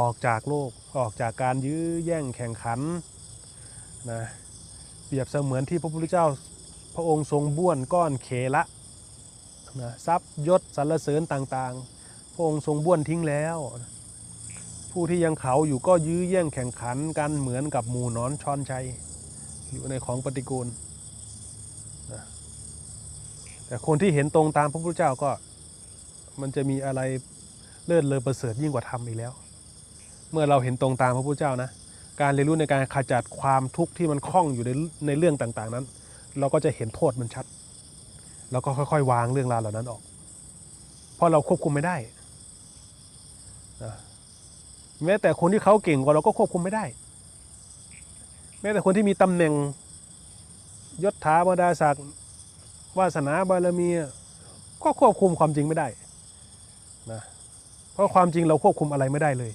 ออกจากโลกออกจากการยื้อแย่งแข่งขันนะเปรียบเสมือนที่พระพุทธเจ้าพระองค์ทรงบ้วนก้อนเขละนะทรัพย์ยศสรรเสริญต่างๆ พระองค์ทรงบ้วนทิ้งแล้ว ผู้ที่ยังเขาอยู่ก็ยื้อแย่งแข่งขันกันเหมือนกับหมูนอนช้อนชัยอยู่ในของปฏิกูลนะแต่คนที่เห็นตรงตามพระพุทธเจ้าก็มันจะมีอะไรเลิศเลอประเสริฐยิ่งกว่าธรรมอีกแล้ว เมื่อเราเห็นตรงตามพระพุทธเจ้านะ การเรียนรู้ในการขจัดความทุกข์ที่มันคล้องอยู่ในในเรื่องต่างๆนั้น เราก็จะเห็นโทษมันชัด แล้วก็ค่อยๆ วางเรื่องราวเหล่านั้นออก เพราะเราควบคุมไม่ได้นะแม้แต่คนที่เขาเก่งกว่าเราก็ควบคุมไม่ได้ แม้แต่คนที่มีตำแหน่งยศถาบรรดาศักดิ์วาสนาบารมีก็ควบคุมความจริงไม่ได้นะเพราะความจริงเราควบคุมอะไรไม่ได้เลย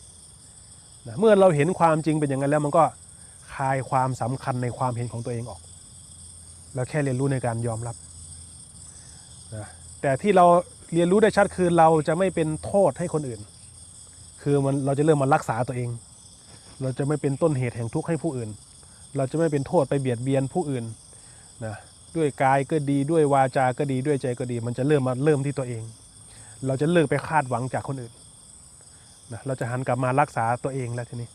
นะเมื่อเราเห็นความจริงเป็นอย่างนั้นแล้วมันก็คลายความสำคัญในความเห็นของตัวเองออก เราแค่เรียนรู้ในการยอมรับนะแต่ที่เราเรียนรู้ได้ชัดคือเราจะไม่เป็นโทษให้คนอื่น คือมันเราจะเริ่มมารักษาตัวเอง เราจะไม่เป็นต้นเหตุแห่งทุกข์ให้ผู้อื่น เราจะไม่เป็นโทษไปเบียดเบียนผู้อื่นนะด้วยกายก็ดีด้วยวาจาก็ดีด้วยใจก็ดี มันจะเริ่มมาเริ่มที่ตัวเอง เราจะเลิกไปคาดหวังจากคนอื่น นะเราจะหันกลับมารักษาตัวเองแล้วทีนี้